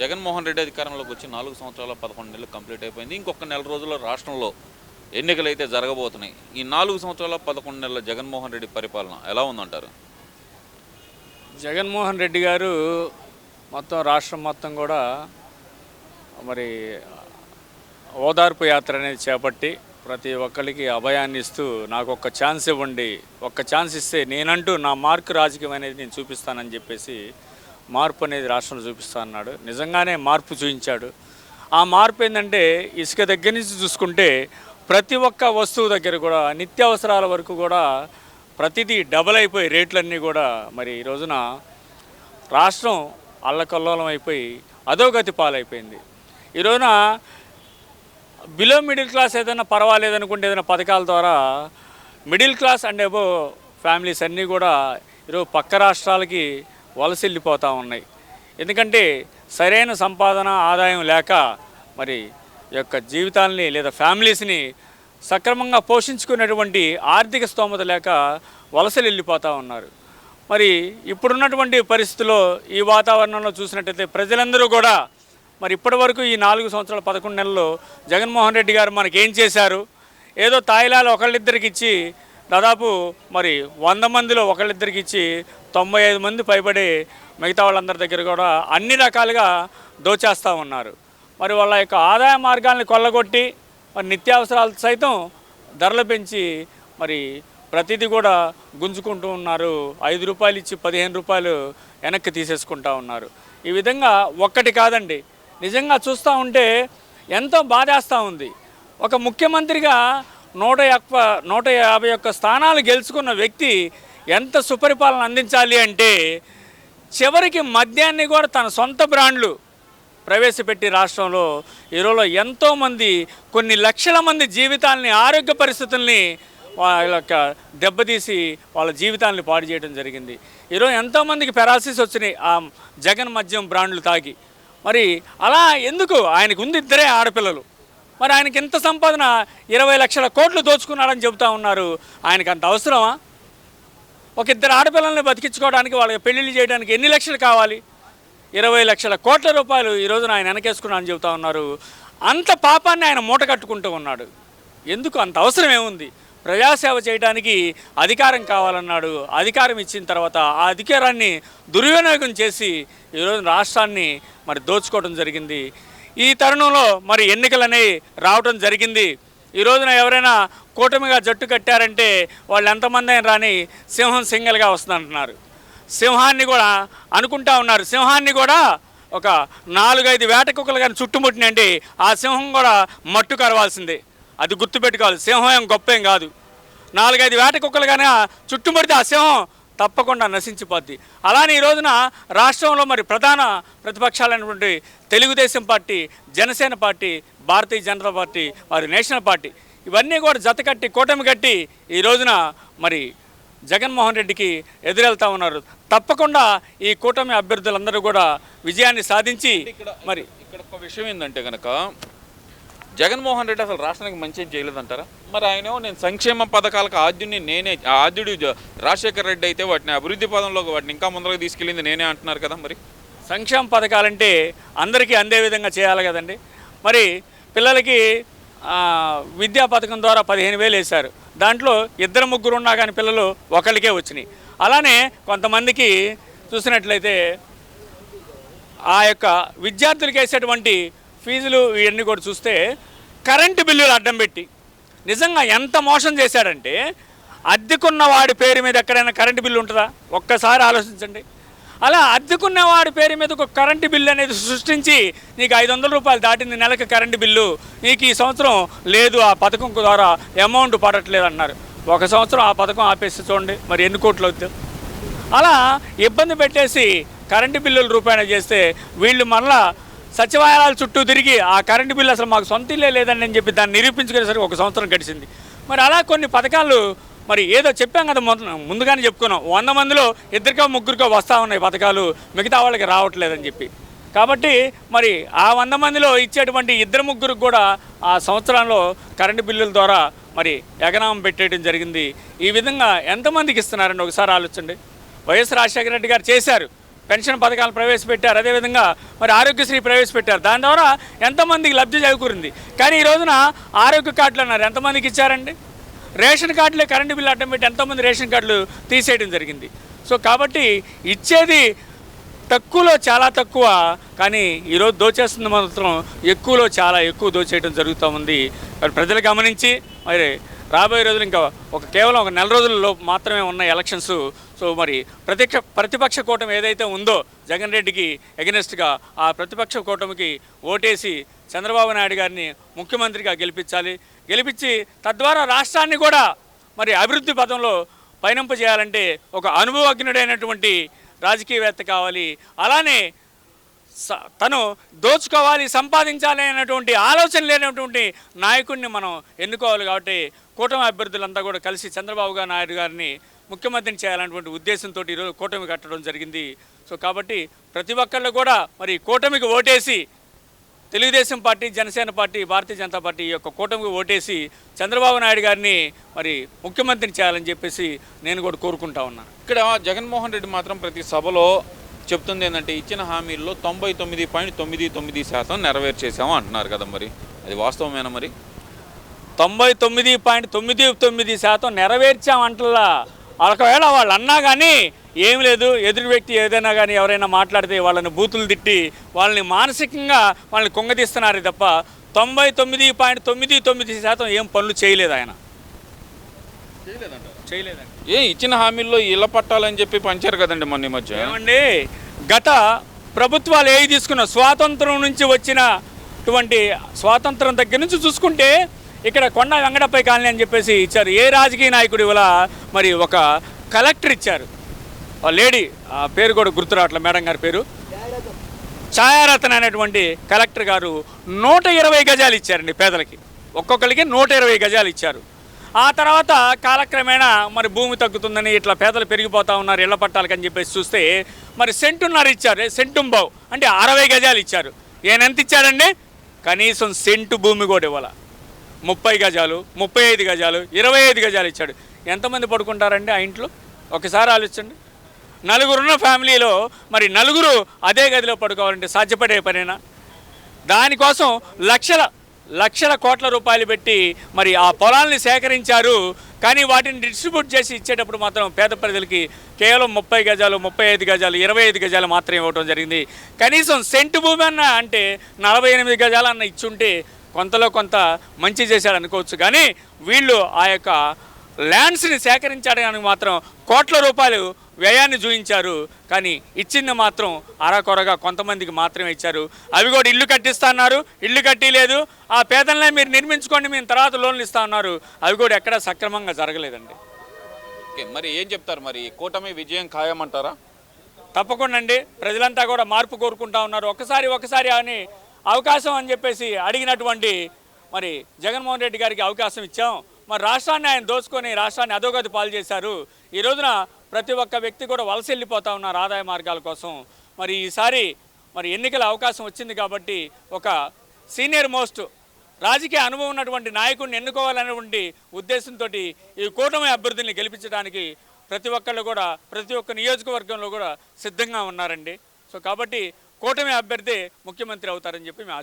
జగన్మోహన్ రెడ్డి అధికారంలోకి వచ్చి నాలుగు సంవత్సరాల పదకొండు నెలలు కంప్లీట్ అయిపోయింది. ఇంకొక నెల రోజుల్లో రాష్ట్రంలో ఎన్నికలు అయితే జరగబోతున్నాయి. ఈ నాలుగు సంవత్సరాల పదకొండు నెలల జగన్మోహన్ రెడ్డి పరిపాలన ఎలా ఉందంటారు? జగన్మోహన్ రెడ్డి గారు మొత్తం రాష్ట్రం మొత్తం కూడా మరి ఓదార్పు యాత్ర అనేది చేపట్టి ప్రతి ఒక్కరికి అభయాన్ని ఇస్తూ నాకు ఒక్క ఛాన్స్ ఇవ్వండి ఒక్క ఛాన్స్ ఇస్తే నేనంటూ నా మార్కు రాజకీయం అనేది నేను చూపిస్తానని చెప్పేసి మార్పు అనేది రాష్ట్రంలో చూపిస్తా అన్నాడు. నిజంగానే మార్పు చూపించాడు. ఆ మార్పు ఏంటంటే ఇసుక దగ్గర నుంచి చూసుకుంటే ప్రతి ఒక్క వస్తువు దగ్గర కూడా నిత్యావసరాల వరకు కూడా ప్రతిదీ డబల్ అయిపోయి రేట్లన్నీ కూడా మరి ఈ రోజున రాష్ట్రం అల్లకల్లోలం అయిపోయి అధోగతి పాలైపోయింది. ఈ రోజున బిలో మిడిల్ క్లాస్ ఏదైనా పర్వాలేదు అనుకుంటే ఏదైనా పథకాల ద్వారా middle class and above families అన్నీ కూడా ఈరోజు పక్క రాష్ట్రాలకి వలస వెళ్ళిపోతూ ఉన్నాయి. ఎందుకంటే సరైన సంపాదన ఆదాయం లేక మరి యొక్క జీవితాలని లేదా ఫ్యామిలీస్ని సక్రమంగా పోషించుకునేటువంటి ఆర్థిక స్తోమత లేక వలసలు వెళ్ళిపోతూ ఉన్నారు. మరి ఇప్పుడున్నటువంటి పరిస్థితుల్లో ఈ వాతావరణంలో చూసినట్టయితే ప్రజలందరూ కూడా మరి ఇప్పటి వరకు ఈ నాలుగు సంవత్సరాల పదకొండు నెలల్లో జగన్మోహన్ రెడ్డి గారు మనకేం చేశారు? ఏదో తాయిలాలు ఒకళ్ళిద్దరికి ఇచ్చి దాదాపు మరి వంద మందిలో ఒకళ్ళిద్దరికి ఇచ్చి తొంభై ఐదు మంది పైబడి మిగతా వాళ్ళందరి దగ్గర కూడా అన్ని రకాలుగా దోచేస్తూ ఉన్నారు. మరి వాళ్ళ యొక్క ఆదాయ మార్గాల్ని కొల్లగొట్టి మరి నిత్యావసరాలు సైతం ధరలు పెంచి మరి ప్రతిదీ కూడా గుంజుకుంటూ ఉన్నారు. ఐదు రూపాయలు ఇచ్చి పదిహేను రూపాయలు వెనక్కి తీసేసుకుంటా ఉన్నారు. ఈ విధంగా ఒక్కటి కాదండి. నిజంగా చూస్తూ ఉంటే ఎంతో బాధేస్తూ ఉంది. ఒక ముఖ్యమంత్రిగా నూట యొక్క నూట యాభై ఒక్క స్థానాలు గెలుచుకున్న వ్యక్తి ఎంత సుపరిపాలన అందించాలి అంటే చివరికి మద్యాన్ని కూడా తన సొంత బ్రాండ్లు ప్రవేశపెట్టి రాష్ట్రంలో ఈరోజు ఎంతోమంది కొన్ని లక్షల మంది జీవితాలని ఆరోగ్య పరిస్థితుల్ని వాళ్ళ యొక్క దెబ్బతీసి వాళ్ళ జీవితాలని పాడు చేయడం జరిగింది. ఈరోజు ఎంతోమందికి పెరాసిస్ వచ్చినాయి ఆ జగన్ మద్యం బ్రాండ్లు తాగి. మరి అలా ఎందుకు? ఆయనకు ఉంది ఇద్దరే ఆడపిల్లలు. మరి ఆయనకి ఎంత సంపాదన ఇరవై లక్షల కోట్లు దోచుకున్నాడని చెబుతా ఉన్నారు. ఆయనకు అంత అవసరమా? ఒక ఇద్దరు ఆడపిల్లల్ని బతికించుకోవడానికి వాళ్ళకి పెళ్ళిళ్ళు చేయడానికి ఎన్ని లక్షలు కావాలి? ఇరవై లక్షల కోట్ల రూపాయలు ఈ రోజున ఆయన వెనకేసుకున్నా అని చెబుతా ఉన్నారు. అంత పాపాన్ని ఆయన మూట కట్టుకుంటూ ఉన్నాడు. ఎందుకు? అంత అవసరం ఏముంది? ప్రజాసేవ చేయడానికి అధికారం కావాలన్నాడు. అధికారం ఇచ్చిన తర్వాత ఆ అధికారాన్ని దుర్వినియోగం చేసి ఈరోజు రాష్ట్రాన్ని మరి దోచుకోవడం జరిగింది. ఈ తరుణంలో మరి ఎన్నికలనేవి రావడం జరిగింది. ఈ రోజున ఎవరైనా కూటమిగా జట్టు కట్టారంటే వాళ్ళు ఎంతమంది అయినా రాని సింహం సింగల్గా వస్తుందంటున్నారు. సింహాన్ని కూడా అనుకుంటా ఉన్నారు. సింహాన్ని కూడా ఒక నాలుగైదు వేట కుక్కలు కానీ చుట్టుముట్టినండి ఆ సింహం కూడా మట్టు కరవాల్సిందే. అది గుర్తుపెట్టుకోవాలి. సింహం ఏం గొప్ప ఏం కాదు. నాలుగైదు వేట కుక్కలు కానీ చుట్టుముడితే ఆ సింహం తప్పకుండా నశించిపోద్ది. అలానే ఈ రోజున రాష్ట్రంలో మరి ప్రధాన ప్రతిపక్షాలైనటువంటి Telugu Desam party Janasena party Bharatiya Janata party మరి నేషనల్ పార్టీ ఇవన్నీ కూడా జతకట్టి కూటమి కట్టి ఈ రోజున మరి జగన్మోహన్ రెడ్డికి ఎదురెళ్తా ఉన్నారు. తప్పకుండా ఈ కూటమి అభ్యర్థులందరూ కూడా విజయాన్ని సాధించి మరి ఇక్కడ ఒక విషయం ఏంటంటే కనుక జగన్మోహన్ రెడ్డి అసలు రాష్ట్రానికి మంచి ఏం చేయలేదంటారా? మరి ఆయన నేను సంక్షేమ పథకాలకు ఆద్యుడిని నేనే ఆద్యుడు రాజశేఖర్ రాజశేఖర రెడ్డి అయితే వాటిని అభివృద్ధి పదంలోకి వాటిని ఇంకా ముందరకు తీసుకెళ్ళింది నేనే అంటున్నారు కదా మరి? సంక్షేమ పథకాలంటే అందరికీ అందే విధంగా చేయాలి కదండి. మరి పిల్లలకి విద్యా పథకం ద్వారా పదిహేను వేలు వేశారు. దాంట్లో ఇద్దరు ముగ్గురు ఉన్నా కానీ పిల్లలు ఒకరికే వచ్చినాయి. అలానే కొంతమందికి చూసినట్లయితే ఆ యొక్క విద్యార్థులకు వేసేటువంటి ఫీజులు ఇవన్నీ కూడా చూస్తే కరెంటు బిల్లులు అడ్డం పెట్టి నిజంగా ఎంత మోసం చేశాడంటే అద్దెకున్న వాడి పేరు మీద ఎక్కడైనా కరెంటు బిల్లు ఉంటుందా? ఒక్కసారి ఆలోచించండి. అలా అద్దెకున్న వాడి పేరు మీద ఒక కరెంటు బిల్లు అనేది సృష్టించి నీకు ఐదు వందల రూపాయలు దాటింది నెలకు కరెంటు బిల్లు నీకు ఈ సంవత్సరం లేదు ఆ పథకం ద్వారా అమౌంట్ పడట్లేదు అన్నారు. ఒక సంవత్సరం ఆ పథకం ఆపేసి చూడండి మరి ఎన్ని కోట్లు అవుతుంది అలా ఇబ్బంది పెట్టేసి కరెంటు బిల్లుల రూపాయన చేస్తే వీళ్ళు మరలా సచివాలయాల చుట్టూ తిరిగి ఆ కరెంటు బిల్లు అసలు మాకు సొంత ఇల్లే లేదని అని చెప్పి దాన్ని నిరూపించుకునేసరికి ఒక సంవత్సరం గడిచింది. మరి అలా కొన్ని పథకాలు మరి ఏదో చెప్పాం కదా ముందు ముందుగానే చెప్పుకున్నాం. వంద మందిలో ఇద్దరికో ముగ్గురికో వస్తూ ఉన్నాయి పథకాలు మిగతా వాళ్ళకి రావట్లేదని చెప్పి. కాబట్టి మరి ఆ వంద మందిలో ఇచ్చేటువంటి ఇద్దరు ముగ్గురికి కూడా ఆ సంవత్సరంలో కరెంటు బిల్లుల ద్వారా మరి ఎగనామం పెట్టేయడం జరిగింది. ఈ విధంగా ఎంతమందికి ఇస్తున్నారండి? ఒకసారి ఆలోచండి వైఎస్ రాజశేఖర రెడ్డి గారు చేశారు. పెన్షన్ పథకాలు ప్రవేశపెట్టారు. అదేవిధంగా మరి ఆరోగ్యశ్రీ ప్రవేశపెట్టారు. దాని ద్వారా ఎంతమందికి లబ్ధి చేకూరింది. కానీ ఈ రోజున ఆరోగ్య కార్డులు అన్నారు. ఎంతమందికి ఇచ్చారండి? రేషన్ కార్డులే కరెంటు బిల్లు అడ్డం పెట్టి ఎంతోమంది రేషన్ కార్డులు తీసేయడం జరిగింది. సో కాబట్టి ఇచ్చేది తక్కువలో చాలా తక్కువ. కానీ ఈరోజు దోచేస్తుంది మాత్రం ఎక్కువలో చాలా ఎక్కువ దోచేయడం జరుగుతూ ఉంది. మరి ప్రజలు గమనించి మరి రాబోయే రోజులు ఇంకా ఒక కేవలం ఒక నెల రోజుల్లో మాత్రమే ఉన్న ఎలక్షన్స్. సో మరి ప్రతిపక్ష ప్రతిపక్ష కూటమి ఏదైతే ఉందో జగన్ రెడ్డికి ఎగనెస్ట్గా ఆ ప్రతిపక్ష కూటమికి ఓటేసి చంద్రబాబు నాయుడు గారిని ముఖ్యమంత్రిగా గెలిపించాలి. గెలిపించి తద్వారా రాష్ట్రాన్ని కూడా మరి అభివృద్ధి పథంలో పయనింపజేయాలంటే ఒక అనుభవజ్ఞుడైనటువంటి రాజకీయవేత్త కావాలి. అలానే తను దోచుకోవాలి సంపాదించాలి అనేటువంటి ఆలోచన లేనటువంటి నాయకుడిని మనం ఎన్నుకోవాలి కాబట్టి కూటమి అభ్యర్థులంతా కూడా కలిసి చంద్రబాబు గారు నాయుడు గారిని ముఖ్యమంత్రిని చేయాలన్నటువంటి ఉద్దేశంతో ఈరోజు కూటమి కట్టడం జరిగింది. సో కాబట్టి ప్రతి ఒక్కళ్ళు కూడా మరి కూటమికి ఓటేసి Telugu Desam party Janasena party Bharatiya Janata party యొక్క కూటమికి ఓటేసి చంద్రబాబు నాయుడు గారిని మరి ముఖ్యమంత్రిని చేయాలని చెప్పేసి నేను కూడా కోరుకుంటా ఉన్నాను. ఇక్కడ జగన్మోహన్ రెడ్డి మాత్రం ప్రతి సభలో చెప్తుంది ఏంటంటే ఇచ్చిన హామీల్లో తొంభై తొమ్మిది పాయింట్ తొమ్మిది తొమ్మిది శాతం నెరవేర్చేసాము అంటున్నారు కదా మరి. అది వాస్తవమేనా మరి? తొంభై తొమ్మిది పాయింట్ తొమ్మిది తొమ్మిది శాతం నెరవేర్చామంటలా ఒకవేళ వాళ్ళు అన్నా కానీ ఏం లేదు ఎదురు వ్యక్తి ఏదైనా కానీ ఎవరైనా మాట్లాడితే వాళ్ళని బూతులు తిట్టి వాళ్ళని మానసికంగా వాళ్ళని కుంగదీస్తున్నారు తప్ప తొంభై తొమ్మిది పాయింట్ తొమ్మిది తొమ్మిది శాతం ఏం పనులు చేయలేదు ఆయన. చేయలేదండి ఏ ఇచ్చిన హామీల్లో ఇళ్ళ పట్టాలని చెప్పి పంచారు కదండి మొన్న ఈ మధ్య. ఏమండి? గత ప్రభుత్వాలు ఏవి తీసుకున్న స్వాతంత్రం నుంచి వచ్చినటువంటి స్వాతంత్రం దగ్గర నుంచి చూసుకుంటే ఇక్కడ కొండ వెంగడపై కాలనీ అని చెప్పేసి ఇచ్చారు. ఏ రాజకీయ నాయకుడి వల్ల మరి ఒక కలెక్టర్ ఇచ్చారు? ఆ లేడీ ఆ పేరు కూడా గుర్తురావట్లే మేడం గారి పేరు. ఛాయారతన్ అనేటువంటి కలెక్టర్ గారు నూట ఇరవై గజాలు ఇచ్చారండి పేదలకి. ఒక్కొక్కరికి నూట ఇరవై గజాలు ఇచ్చారు. ఆ తర్వాత కాలక్రమేణా మరి భూమి తగ్గుతుందని ఇట్లా పేదలు పెరిగిపోతా ఉన్నారు ఇళ్ళ పట్టాలకని చెప్పేసి చూస్తే మరి సెంటున్నర ఇచ్చారు సెంటుంబావు అంటే అరవై గజాలు ఇచ్చారు. ఏనెంత ఎంత ఇచ్చాడండి? కనీసం సెంటు భూమి కూడా ఇవ్వాల. ముప్పై గజాలు ముప్పై ఐదు గజాలు ఇరవై ఐదు గజాలు ఇచ్చాడు. ఎంతమంది పడుకుంటారండి ఆ ఇంట్లో? ఒకసారి ఆలోచించండి. నలుగురున్న ఫ్యామిలీలో మరి నలుగురు అదే గదిలో పడుకోవాలంటే సాధ్యపడే పనేనా? దానికోసం లక్షల లక్షల కోట్ల రూపాయలు పెట్టి మరి ఆ పొలాల్ని సేకరించారు. కానీ వాటిని డిస్ట్రిబ్యూట్ చేసి ఇచ్చేటప్పుడు మాత్రం పేద ప్రజలకి కేవలం ముప్పై గజాలు ముప్పై ఐదు గజాలు ఇరవై ఐదు గజాలు మాత్రమే ఇవ్వడం జరిగింది. కనీసం సెంటు భూమి అన్న అంటే నలభై ఎనిమిది గజాలు అన్న ఇచ్చుంటే కొంతలో కొంత మంచి చేశాడు అనుకోవచ్చు కానీ వీళ్ళు ఆ యొక్క ల్యాండ్స్ని సేకరించడానికి మాత్రం కోట్ల రూపాయలు వ్యయాన్ని చూపించారు కానీ ఇచ్చింది మాత్రం అరకొరగా కొంతమందికి మాత్రమే ఇచ్చారు. అవి కూడా ఇల్లు కట్టిస్తా అన్నారు ఇల్లు కట్టి లేదు ఆ పేదలనే మీరు నిర్మించుకోండి. మేము తర్వాత లోన్లు ఇస్తా ఉన్నారు అవి కూడా ఎక్కడా సక్రమంగా జరగలేదండి. ఓకే, మరి ఏం చెప్తారు? మరి కూటమి విజయం ఖాయమంటారా? తప్పకుండా అండి. ప్రజలంతా కూడా మార్పు కోరుకుంటా ఉన్నారు. ఒకసారి ఒకసారి అని అవకాశం అని చెప్పేసి అడిగినటువంటి మరి జగన్మోహన్ రెడ్డి గారికి అవకాశం ఇచ్చాం. మరి రాష్ట్రాన్ని ఆయన దోచుకొని రాష్ట్రాన్ని అధోగతి పాలు చేశారు. ఈ రోజున ప్రతి ఒక్క వ్యక్తి కూడా వలస వెళ్ళిపోతా ఉన్నారు ఆదాయ మార్గాల కోసం. మరి ఈసారి మరి ఎన్నికల అవకాశం వచ్చింది కాబట్టి ఒక సీనియర్ మోస్ట్ రాజకీయ అనుభవం ఉన్నటువంటి నాయకుడిని ఎన్నుకోవాలనేటువంటి ఉద్దేశంతో ఈ కూటమి అభ్యర్థుల్ని గెలిపించడానికి ప్రతి ఒక్కళ్ళు కూడా ప్రతి ఒక్క నియోజకవర్గంలో కూడా సిద్ధంగా ఉన్నారండి. సో కాబట్టి కూటమి అభ్యర్థి ముఖ్యమంత్రి అవుతారని చెప్పి మేము